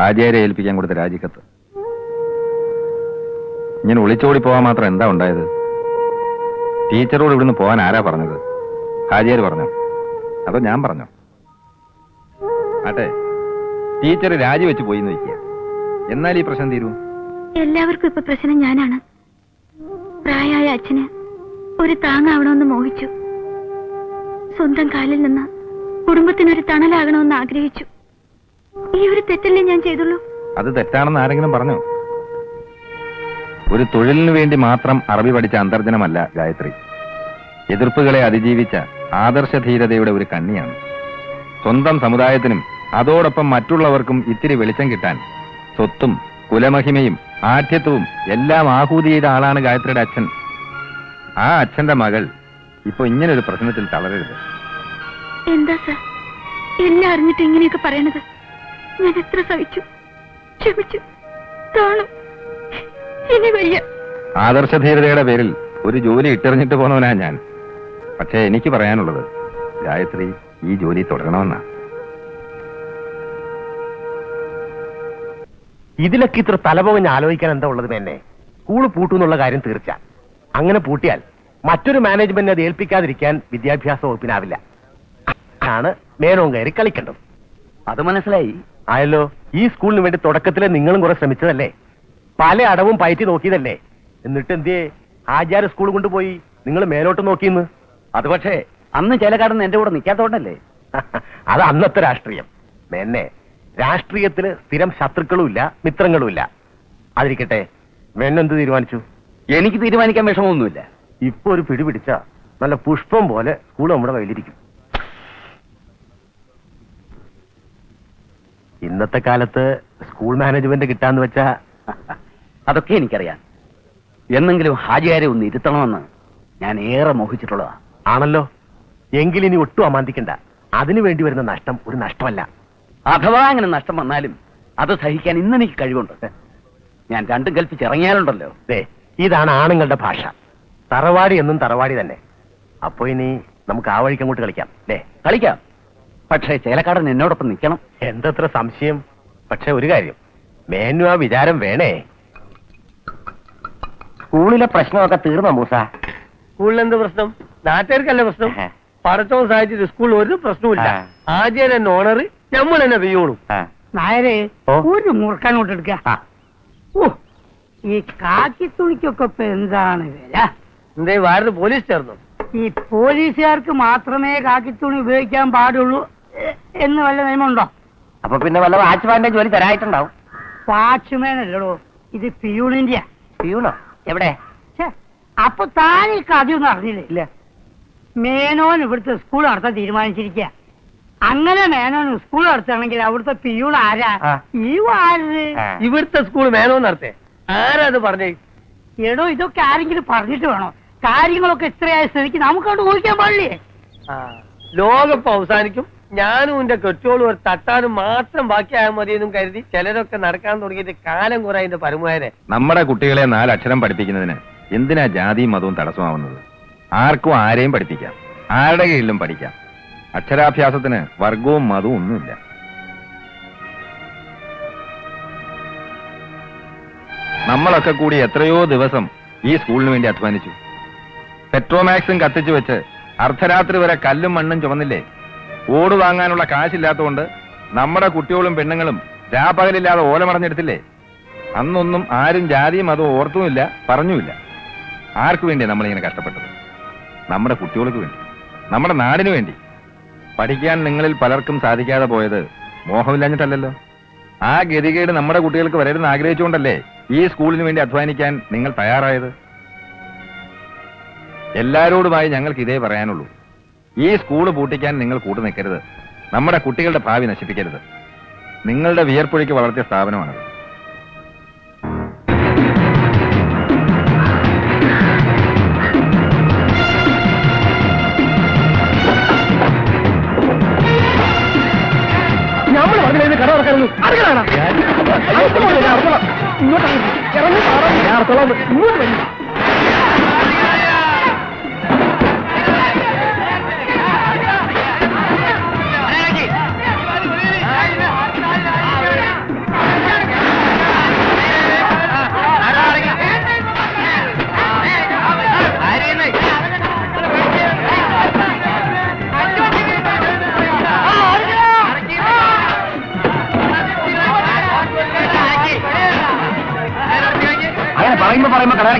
ഹാജിയാരെ ഏൽപ്പിക്കാൻ കൊടുത്ത രാജിക്കത്ത്. ഇങ്ങനെ ഒളിച്ചോടി പോകാൻ മാത്രം എന്താ ഉണ്ടായത്? ടീച്ചറോട് ഇവിടുന്ന് പോകാൻ ആരാ പറഞ്ഞത്? ഹാജിയാർ പറഞ്ഞു? അതോ ഞാൻ പറഞ്ഞു? ആട്ടെ ടീച്ചർ രാജിവെച്ച് പോയി എന്ന് വയ്ക്കുക എന്നാൽ ഈ പ്രശ്നം തീരൂ? എല്ലാവർക്കും ഇപ്പൊ പ്രശ്നം ഞാനാണ്. പ്രായമായ അച്ഛന് ഒരു താങ്ങാവണമെന്ന് മോഹിച്ചു. സ്വന്തം കാലിൽ നിന്ന് കുടുംബത്തിനൊരു തണലാകണമെന്ന് ആഗ്രഹിച്ചു. ഈ ഒരു തെറ്റല്ലേ ഞാൻ ചെയ്തുള്ളൂ? അത് തെറ്റാണെന്ന് ആരെങ്കിലും പറഞ്ഞു? ഒരു തൊഴിലിനു വേണ്ടി മാത്രം അറബി പഠിച്ച അന്തർജനമല്ല ഗായത്രി. എതിർപ്പുകളെ അതിജീവിച്ച ആദർശധീരതയുടെ ഒരു കണ്ണിയാണ്. സ്വന്തം സമുദായത്തിനും അതോടൊപ്പം മറ്റുള്ളവർക്കും ഇത്തിരി വെളിച്ചം കിട്ടാൻ സ്വത്തും കുലമഹിമയും ആഠ്യത്വവും എല്ലാം ആഹൂതി ചെയ്ത ആളാണ് ഗായത്രിയുടെ അച്ഛൻ. ആ അച്ഛന്റെ മകൾ ഇപ്പൊ ഇങ്ങനൊരു പ്രശ്നത്തിൽ തളരരുത്. എന്താ സർ? എല്ലാം അറിഞ്ഞിട്ട് ഇങ്ങനെയൊക്കെ പറയണത്? ഞാൻ എത്ര സഹിച്ചു? ക്ഷമിച്ചു. ഇനി വയ്യ. ആദർശധീരതയുടെ പേരിൽ ഒരു ജോലി ഇട്ടെറിഞ്ഞിട്ട് പോന്നവനാ ഞാൻ. പക്ഷേ എനിക്ക് പറയാനുള്ളത് ഗായത്രി ഈ ജോലി തുടരണമെന്നാ. ഇതിലൊക്കെ ഇത്ര തലപോകഞ്ഞ് ആലോചിക്കാൻ എന്താ ഉള്ളത് എന്നെ സ്കൂൾ പൂട്ടുന്നുള്ള കാര്യം തീർച്ച. അങ്ങനെ പൂട്ടിയാൽ മറ്റൊരു മാനേജ്മെന്റിനെ അത് ഏൽപ്പിക്കാതിരിക്കാൻ വിദ്യാഭ്യാസ വകുപ്പിനാവില്ല. ആണ് മേനോൻ കയറി കളിക്കേണ്ടത്. അത് മനസ്സിലായി. ആയല്ലോ ഈ സ്കൂളിന് വേണ്ടി തുടക്കത്തിലെ നിങ്ങളും കുറെ ശ്രമിച്ചതല്ലേ? പല അടവും പയറ്റി നോക്കിയതല്ലേ? എന്നിട്ട് എന്തേ ആചാര സ്കൂൾ കൊണ്ടുപോയി നിങ്ങൾ മേലോട്ട് നോക്കിയെന്ന്. അത് പക്ഷേ അന്ന് ചേലക്കാടൻ എന്റെ കൂടെ നിൽക്കാത്തോണ്ടല്ലേ? അത് അന്നത്തെ രാഷ്ട്രീയം. മേന്നെ രാഷ്ട്രീയത്തിൽ സ്ഥിരം ശത്രുക്കളുമില്ല മിത്രങ്ങളുമില്ല അതിരിക്കട്ടെ മേന്നെന്ത് തീരുമാനിച്ചു? എനിക്ക് തീരുമാനിക്കാൻ വിഷമമൊന്നുമില്ല. ഇപ്പൊ ഒരു പിടി പിടിച്ച നല്ല പുഷ്പം പോലെ സ്കൂൾ നമ്മുടെ കയ്യിലിരിക്കും. ഇന്നത്തെ കാലത്ത് സ്കൂൾ മാനേജ്മെന്റ് കിട്ടാന്ന് വെച്ചാ അതൊക്കെ എനിക്കറിയാം. എന്നെങ്കിലും ഹാജിയാരെ ഒന്ന് ഇരുത്തണമെന്ന് ഞാൻ ഏറെ മോഹിച്ചിട്ടുള്ളതാ. ആണല്ലോ. എങ്കിലിനി ഒട്ടും അമാന്തിക്കണ്ട. അതിനു വേണ്ടി വരുന്ന നഷ്ടം ഒരു നഷ്ടമല്ല. അഥവാ അങ്ങനെ നഷ്ടം വന്നാലും അത് സഹിക്കാൻ ഇന്ന് എനിക്ക് കഴിവുണ്ട്. ഞാൻ രണ്ടും കൽപ്പിച്ച് ഇറങ്ങിയാലുണ്ടല്ലോ. ദേ ഇതാണ് ആണുങ്ങളുടെ ഭാഷ. തറവാടി എന്നും തറവാടി തന്നെ. അപ്പോ ഇനി നമുക്ക് ആ വഴിക്ക് അങ്ങോട്ട് കളിക്കാം. അല്ലേ കളിക്കാം. പക്ഷേ ചേലക്കാടൻ എന്നോടൊപ്പം നിൽക്കണം. എന്തത്ര സംശയം? പക്ഷെ ഒരു കാര്യം. മേനു ആ വിചാരം വേണേ. സ്കൂളിലെ പ്രശ്നമൊക്കെ തീർന്നോ മൂസ? സ്കൂളിൽ എന്ത് പ്രശ്നം? നാട്ടുകാർക്കല്ല പ്രശ്നം? പഠിച്ചോ സാധിച്ചിട്ട് സ്കൂളിൽ ഒരു പ്രശ്നവുമില്ല. ആദ്യം തന്നെ ഓണർ നമ്മൾ തന്നെ പെയ്യോളും. നായരെ. ഒരു മുറുക്കാനോട്ട് എടുക്ക. ഓ ഈ കാക്കി തുണിക്കൊക്കെ ഇപ്പൊ എന്താണ് വില? എന്തേ വേറെ പോലീസ് ചേർന്നു? ഈ പോലീസുകാർക്ക് മാത്രമേ കാക്കി തുണി ഉപയോഗിക്കാൻ പാടുള്ളൂ. എന്ന് വല്ല നിയമമുണ്ടോ? അപ്പൊ പിന്നെ വല്ല വാച്ച്മാന്റെ ജോലി തരായിട്ടുണ്ടാവും. വാച്ച്മാൻ അല്ലടോ ഇത് പിയൂണിന്റെ പിയൂണോ? എവിടെ? അപ്പൊ താൻ ഈ കഥയൊന്നും അറിഞ്ഞില്ലേ? ഇല്ല. മേനോൻ ഇവിടുത്തെ സ്കൂൾ നടത്താൻ തീരുമാനിച്ചിരിക്കുക അങ്ങനെ മേനോൻ സ്കൂൾ നടത്തണമെങ്കിൽ അവിടുത്തെ പിയൂൺ ആരാ? ഈ വാര്. ഇവിടുത്തെ സ്കൂൾ മേനോൻ നടത്തേ. ആരാ അത് പറഞ്ഞേ? എടോ ഇതൊക്കെ ആരെങ്കിലും പറഞ്ഞിട്ട് വേണോ? കാര്യങ്ങളൊക്കെ ഇത്രയായ സ്ഥിതിക്ക് നമുക്കവിടെ ഊഹിക്കാൻ പാടില്ലേ? ആ, ലോകപ്പ് അവസാനിക്കും. ഞാനും എന്റെ കെട്ടിയോളും ഒരു തട്ടാനും മാത്രം ബാക്കിയായാൽ മതിയെന്നും കരുതി ചിലരൊക്കെ നടക്കാൻ തുടങ്ങിയിട്ട് കാലം കുറെ അതിന്റെ പരമായനെ നമ്മുടെ കുട്ടികളെ നാലക്ഷരം പഠിപ്പിക്കുന്നതിന് എന്തിനാ ജാതിയും മതവും തടസ്സമാവുന്നത്? ആർക്കും ആരെയും പഠിപ്പിക്കാം. ആരുടെ കീഴിലും പഠിക്കാം. അക്ഷരാഭ്യാസത്തിന് വർഗവും മതവും ഒന്നുമില്ല. നമ്മളൊക്കെ കൂടി എത്രയോ ദിവസം ഈ സ്കൂളിന് വേണ്ടി അധ്വാനിച്ചു. പെട്രോമാക്സും കത്തിച്ചു വെച്ച് അർദ്ധരാത്രി വരെ കല്ലും മണ്ണും ചുമന്നില്ലേ? ഓട് വാങ്ങാനുള്ള കാശില്ലാത്തതുകൊണ്ട് നമ്മുടെ കുട്ടികളും പെണ്ണുങ്ങളും രാപകലില്ലാതെ ഓലമടഞ്ഞെടുത്തില്ലേ അന്നൊന്നും ആരും ജാതിയും അതോ ഓർത്തുമില്ല പറഞ്ഞുമില്ല. ആർക്കു വേണ്ടിയാ നമ്മളിങ്ങനെ കഷ്ടപ്പെട്ടത്? നമ്മുടെ കുട്ടികൾക്ക് വേണ്ടി നമ്മുടെ നാടിനു വേണ്ടി. പഠിക്കാൻ നിങ്ങളിൽ പലർക്കും സാധിക്കാതെ പോയത് മോഹമില്ലാഞ്ഞിട്ടല്ലല്ലോ. ആ ഗതികേട് നമ്മുടെ കുട്ടികൾക്ക് വരരുന്ന് ആഗ്രഹിച്ചുകൊണ്ടല്ലേ ഈ സ്കൂളിന് വേണ്ടി അധ്വാനിക്കാൻ നിങ്ങൾ തയ്യാറായത്? എല്ലാരോടുമായി ഞങ്ങൾക്ക് ഇതേ പറയാനുള്ളൂ. ഈ സ്കൂൾ പൂട്ടിക്കാൻ നിങ്ങൾ കൂട്ടു നിൽക്കരുത് നമ്മുടെ കുട്ടികളുടെ ഭാവി നശിപ്പിക്കരുത്. നിങ്ങളുടെ വിയർപ്പൊഴിക്ക് വളർത്തിയ സ്ഥാപനമാണത്.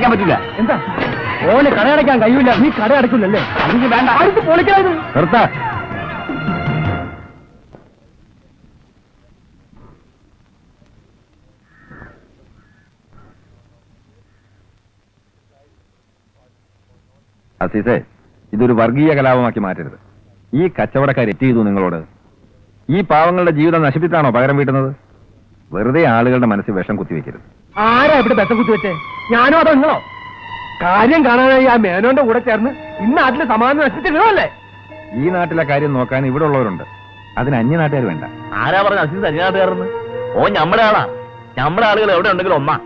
അടയ്ക്കാൻ പറ്റില്ല. എന്താ? ഓന് കട അടയ്ക്കാൻ കഴിയില്ല നീ കട അടക്കില്ലല്ലേ അതിന് വേണ്ട. അടുത്ത് പൊളിക്കാത് നിർത്ത. അസീസേ ഇതൊരു വർഗീയ കലാപമാക്കി മാറ്റരുത്. ഈ കച്ചവടക്കാർ എത്തി ചെയ്തു നിങ്ങളോട്. ഈ പാവങ്ങളുടെ ജീവിതം നശിപ്പിച്ചാണോ പകരം വീട്ടുന്നത്? വെറുതെ ആളുകളുടെ മനസ്സിൽ വിഷം കുത്തിവെക്കരുത്. ആരാ ഇവിടെ ബെത്ത കുത്തി വെച്ചേ? ഞാനോ അതോ നിങ്ങളോ? കാര്യം കാണാനായി ആ മേനോന്റെ കൂടെ ചേർന്ന് ഇന്ന് നാട്ടിൽ സമാധാനം നശിച്ചിട്ടുള്ളതല്ലേ ഈ നാട്ടിലെ കാര്യം നോക്കാൻ ഇവിടെ ഉള്ളവരുണ്ട്. അതിന് അന്യനാട്ടുകാർ വേണ്ട. ആരാ പറഞ്ഞ അസീസ് അന്യനാട്ടുകാരെന്ന് ഓ ഞമ്മടെ ആളാ. ഞമ്മടെ ആളുകൾ എവിടെ ഉണ്ടെങ്കിലും ഒന്നാ.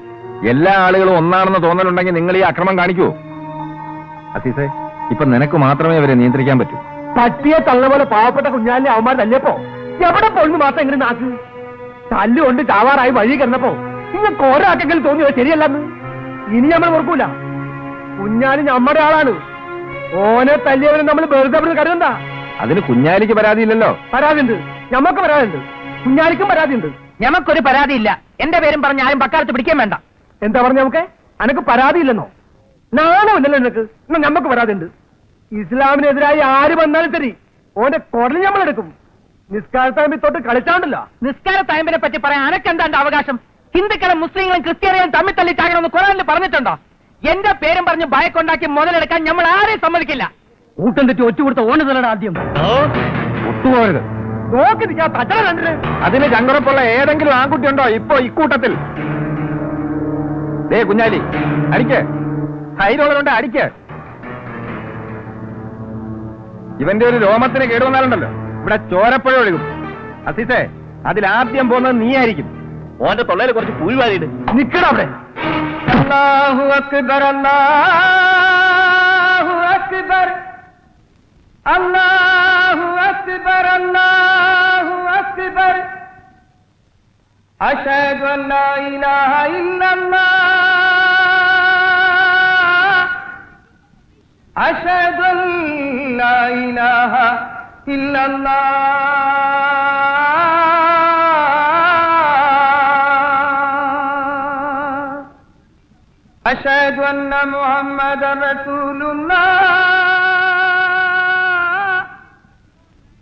എല്ലാ ആളുകളും ഒന്നാണെന്ന് തോന്നലുണ്ടെങ്കിൽ നിങ്ങൾ ഈ അക്രമം കാണിക്കൂ അസീസേ ഇപ്പൊ നിനക്ക് മാത്രമേ അവരെ നിയന്ത്രിക്കാൻ പറ്റൂ. പട്ടിയെ തള്ള പോലെ പാവപ്പെട്ട കുഞ്ഞാലിനെ അവന്മാർ തല്ലിയപ്പോ? എവിടെ പൊണ്ണു മാത്രം എങ്ങനെ നാക്ക് തല്ലുകൊണ്ട് ചാവാറായി വഴി കിടന്നപ്പോ നിങ്ങൾക്ക് ഒരാക്കെങ്കിലും തോന്നിയത് ശരിയല്ലെന്ന്. ഇനി നമ്മൾ ഓർക്കൂല. കുഞ്ഞാലി നമ്മുടെ ആളാണ്. ഓനെ തല്ലിയവനെ നമ്മൾ വെറുതെ കരുതണ്ട അതിന് കുഞ്ഞാലിക്ക് പരാതിയില്ലല്ലോ. പരാതിയുണ്ട്. ഞമ്മക്ക് പരാതിയുണ്ട്. കുഞ്ഞാലിക്കും പരാതിയുണ്ട്. ഞമ്മക്കൊരു പരാതിയില്ല. എന്റെ പേരും പറഞ്ഞ ആരും പക്കാലത്ത് പിടിക്കാൻ വേണ്ട. എന്താ പറഞ്ഞ നമുക്ക്? അനക്ക് പരാതിയില്ലെന്നോ? നാണമില്ലല്ലോ നിനക്ക്? എന്നാ ഞമ്മക്ക് പരാതിയുണ്ട്. ഇസ്ലാമിനെതിരായി ആര് വന്നാലും ശരി ഓന്റെ കുടൽ ഞമ്മളെടുക്കും. നിസ്കാരത്താമ്പി തൊട്ട് കളിച്ചാണ്ടല്ലോ. നിസ്കാര തയമ്പിനെ പറ്റി പറയാൻ അനക്കെന്താണ്ട് അവകാശം? ഹിന്ദുക്കളും മുസ്ലിങ്ങളും ക്രിസ്ത്യാനികളും തമ്മിൽ തല്ലി ചാകണമെന്ന് ഖുറാനിൽ പറഞ്ഞിട്ടുണ്ടോ? എന്റെ പേരും പറഞ്ഞ് ഭയക്കൊണ്ടാക്കി മുതലെടുക്കാൻ നമ്മൾ ആരെയും സമ്മതിക്കില്ല. കൂട്ടം തെറ്റി ഒറ്റ കൊടുത്ത ഓണ തലട ആദ്യം. കണ്ടിട്ട് അതിന് ചങ്കുറപ്പുള്ള ഏതെങ്കിലും ആൺകുട്ടി ഉണ്ടോ ഇപ്പൊ ഇക്കൂട്ടത്തിൽ ദേ കുഞ്ഞാലി അടിക്ക്. ധൈര്യമുള്ളതുകൊണ്ട് അടിക്ക്. ഇവന്റെ ഒരു രോമത്തിന് കേടുവന്നാലുണ്ടല്ലോ. ഇവിടെ ചോരപ്പുഴ ഒഴുകും. അസീസേ അതിലാദ്യം പോകുന്നത് നീ ആയിരിക്കും ഓന്റെ തൊള്ളയിൽ കുറച്ച് പൂഴി വാരിയിട്ട് നിക്കട അവിടെ. അല്ലാഹു അക്ബർ അല്ലാഹു അക്ബർ. അല്ലാഹു ഇല്ലല്ലാഹ് ഇല്ലല്ലാഹ് أشهد أن محمد رسول الله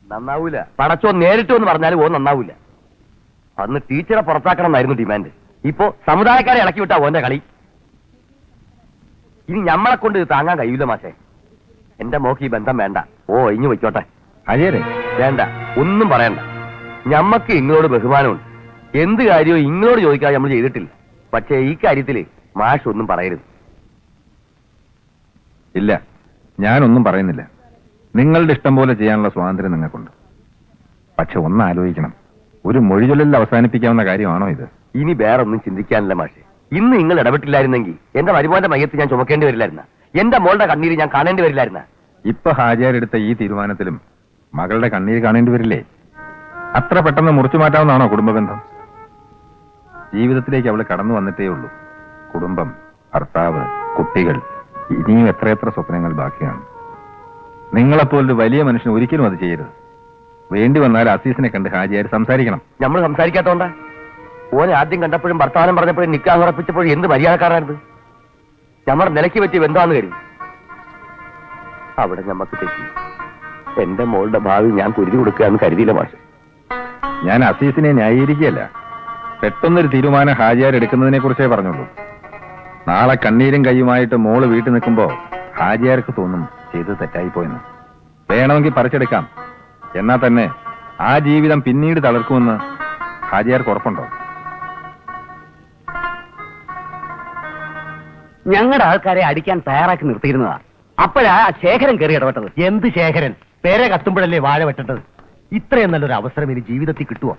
നന്നാവൂല പടച്ചോ നേരിട്ട് എന്ന് പറഞ്ഞാലും ഓൻ നന്നാവൂല അന്ന് ടീച്ചറെ പുറത്താക്കണം എന്നായിരുന്നു ഡിമാൻഡ് ഇപ്പോ സമുദായക്കാരെ ഇളക്കി വിട്ടാ ഓന്റെ കളി ഇനി ഞമ്മളെ കൊണ്ട് ഇത് താങ്ങാൻ കഴിയൂല മാഷേ എന്റെ മോക്ക് ഈ ബന്ധം വേണ്ട ഓ ഇഞ്ഞു വെച്ചോട്ടെ അജയരെ വേണ്ട ഒന്നും പറയണ്ട ഞമ്മക്ക് ഇങ്ങളോട് ബഹുമാനമുണ്ട് എന്ത് കാര്യവും ഇങ്ങളോട് ചോദിക്കാതെ നമ്മൾ ചെയ്തിട്ടില്ല പക്ഷേ ഈ കാര്യത്തില് മാഷ് ഒന്നും പറയരുത്. ഇല്ല ഞാനൊന്നും പറയുന്നില്ല. നിങ്ങളുടെ ഇഷ്ടം പോലെ ചെയ്യാനുള്ള സ്വാതന്ത്ര്യം നിങ്ങൾക്കുണ്ട്. പക്ഷെ ഒന്ന് ആലോചിക്കണം. ഒരു മൊഴിചൊല്ലിൽ അവസാനിപ്പിക്കാവുന്ന കാര്യമാണോ ഇത്? ഇനി വേറൊന്നും ചിന്തിക്കാനില്ല മാഷെ. ഇന്ന് നിങ്ങൾ ഇടപെട്ടില്ലായിരുന്നെങ്കിൽ എന്റെ വരുമാന്റെ മയ്യത്ത് ഞാൻ ചുമക്കേണ്ടി വരില്ലായിരുന്ന? എന്റെ മോളുടെ കണ്ണീര് ഞാൻ കാണേണ്ടി വരില്ലായിരുന്ന? ഇപ്പൊ ഹാജിയാരെടുത്ത ഈ തീരുമാനത്തിലും മകളുടെ കണ്ണീര് കാണേണ്ടി വരില്ലേ? അത്ര പെട്ടെന്ന് മുറിച്ചു മാറ്റാവുന്നതാണോ കുടുംബബന്ധം? ജീവിതത്തിലേക്ക് അവൾ കടന്നു വന്നിട്ടേ ഉള്ളൂ. കുടുംബം ഭർത്താവ് കുട്ടികൾ ഇനിയും എത്രയെത്ര സ്വപ്നങ്ങൾ ബാക്കിയാണ്. നിങ്ങളെപ്പോലൊരു വലിയ മനുഷ്യൻ ഒരിക്കലും അത് ചെയ്യരുത്. വേണ്ടി വന്നാൽ അസീസിനെ കണ്ട് ഹാജിയായി സംസാരിക്കണം. നമ്മൾ സംസാരിക്കാത്തോണ്ടാ? ഓനെ ആദ്യം കണ്ടപ്പോഴും വർത്തമാനം പറഞ്ഞപ്പോഴും നിക്കാഹ് ഉറപ്പിച്ചപ്പോഴും എന്ത് മര്യാദക്കാരായിരുന്നു നമ്മുടെ നിലയ്ക്ക് പറ്റി എന്താന്ന് കരുതി. അവിടെ നമുക്ക് തെറ്റി. എന്റെ മോളുടെ ഭാവി ഞാൻ കുരുതി കൊടുക്കുകയെന്ന് കരുതിയില്ല മാഷ്. ഞാൻ അസീസിനെ ന്യായീകരിക്കുകയല്ല. പെട്ടെന്നൊരു തീരുമാനം ഹാജിയാർ എടുക്കുന്നതിനെ കുറിച്ചേ പറഞ്ഞുള്ളൂ. നാളെ കണ്ണീരും കൈയുമായിട്ട് മോൾ വീട്ടിൽ നിൽക്കുമ്പോ ഹാജിയാർക്ക് തോന്നും ചെയ്ത് തെറ്റായിപ്പോയെന്ന് വേണമെങ്കിൽ പറിച്ചെടുക്കാം. എന്നാ തന്നെ ആ ജീവിതം പിന്നീട് തളർക്കുമെന്ന് ഹാജിയാർക്ക് ഉറപ്പുണ്ടോ? ഞങ്ങളുടെ ആൾക്കാരെ അടിക്കാൻ തയ്യാറാക്കി നിർത്തിയിരുന്നതാ. അപ്പോഴാ ആ ശേഖരൻ കയറി ഇടപെട്ടത്. എന്ത് ശേഖരൻ? പേരെ കത്തുമ്പോഴല്ലേ വാഴ വെട്ടേണ്ടത്? ഇത്രയും നല്ലൊരു അവസരം ഇനി ജീവിതത്തിൽ കിട്ടുമോ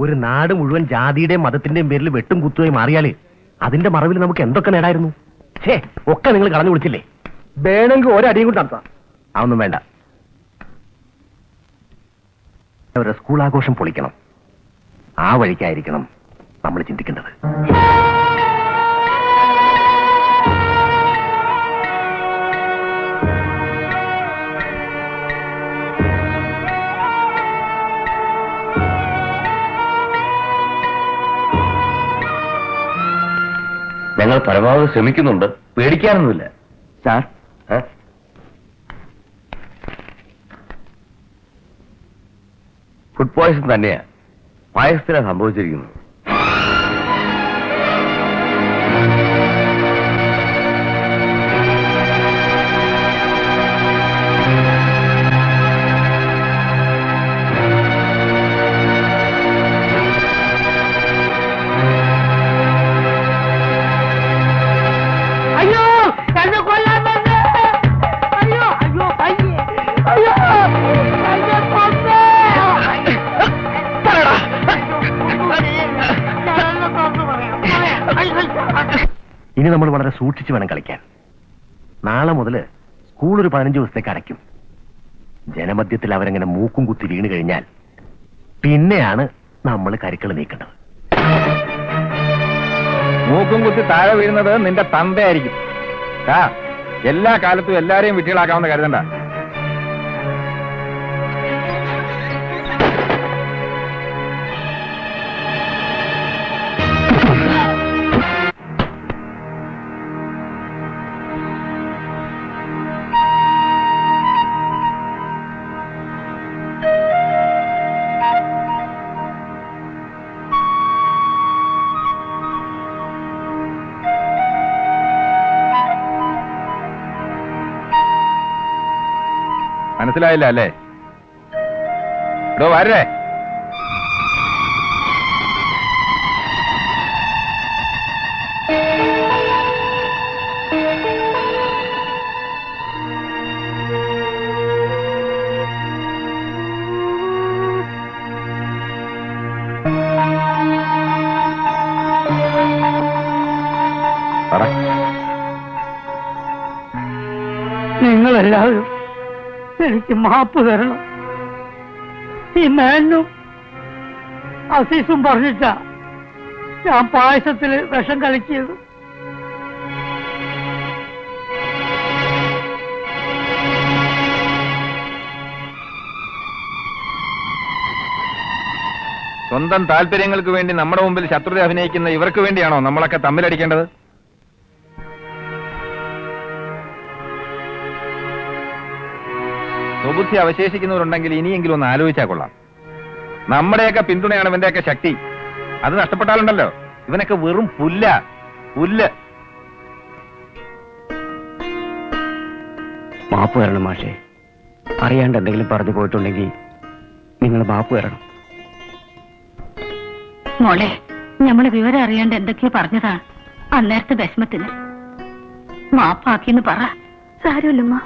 ഒരു നാട് മുഴുവൻ ജാതിയുടെയും മതത്തിന്റെയും പേരിൽ വെട്ടും കുത്തുമായി മാറിയാൽ അതിന്റെ മറവിൽ നമുക്ക് എന്തൊക്കെ നേടായിരുന്നു? ഛേ ഒക്കെ നിങ്ങൾ കളഞ്ഞു വിളിച്ചില്ലേ വേണമെങ്കിൽ ഒരടിയും കൂടി നടത്താം. അതൊന്നും വേണ്ട. അവരുടെ സ്കൂൾ ആഘോഷം പൊളിക്കണം. ആ വഴിക്കായിരിക്കണം നമ്മൾ ചിന്തിക്കേണ്ടത്. ഞങ്ങൾ പരമാവധി ശ്രമിക്കുന്നുണ്ട്. പേടിക്കാനൊന്നുമില്ല. സാർ? ഫുഡ് പോയ്സൺ തന്നെയാ. പായസത്തിലാണ് സംഭവിച്ചിരിക്കുന്നത്. ഇനി നമ്മൾ വളരെ സൂക്ഷിച്ചു വേണം കളിക്കാൻ. നാളെ മുതൽ സ്കൂൾ ഒരു പതിനഞ്ച് ദിവസത്തേക്ക് അടയ്ക്കും. ജനമധ്യത്തിൽ അവരങ്ങനെ മൂക്കും കുത്തി വീണ് കഴിഞ്ഞാൽ പിന്നെയാണ് നമ്മൾ കരുക്കൾ നീക്കേണ്ടത്. മൂക്കും കുത്തി താഴെ വീഴുന്നത് നിന്റെ തന്തയായിരിക്കും. എല്ലാ കാലത്തും എല്ലാരെയും വിട്ടികളാക്കാമെന്ന് കരുതണ്ട. മനസ്സിലായില്ല അല്ലേ? ഇടോ വരേ. നിങ്ങളെല്ലാവരും എനിക്ക് മാപ്പ് തരണം. ഈ മേനും അസീസും പറഞ്ഞിട്ടാ ഞാൻ പായസത്തിൽ വിഷം കളിക്കിയത് സ്വന്തം താല്പര്യങ്ങൾക്ക് വേണ്ടി നമ്മുടെ മുമ്പിൽ ശത്രുത അഭിനയിക്കുന്ന ഇവർക്ക് വേണ്ടിയാണോ നമ്മളൊക്കെ തമ്മിലടിക്കേണ്ടത്? സ്വബുദ്ധി അവശേഷിക്കുന്നവരുണ്ടെങ്കിൽ ഇനിയെങ്കിലും ഒന്ന് ആലോചിച്ചാൽ കൊള്ളാം. നമ്മുടെയൊക്കെ പിന്തുണയാണ് ഇവന്റെയൊക്കെ ശക്തി. അത് നഷ്ടപ്പെട്ടാലുണ്ടല്ലോ. ഇവനൊക്കെ വെറും പുല്ല. പുല്ല്. മാപ്പ് വരണം മാഷേ. അറിയാണ്ട് എന്തെങ്കിലും പറഞ്ഞു പോയിട്ടുണ്ടെങ്കിൽ നിങ്ങൾ മാപ്പ് വരണം. മോളെ നമ്മളെ വിവരം അറിയാണ്ട് എന്തൊക്കെയോ പറഞ്ഞതാണ് അന്നേരത്തെ വിഷമത്തിന്. മാപ്പാക്കിന്ന് പറ. സാരമില്ലമ്മ.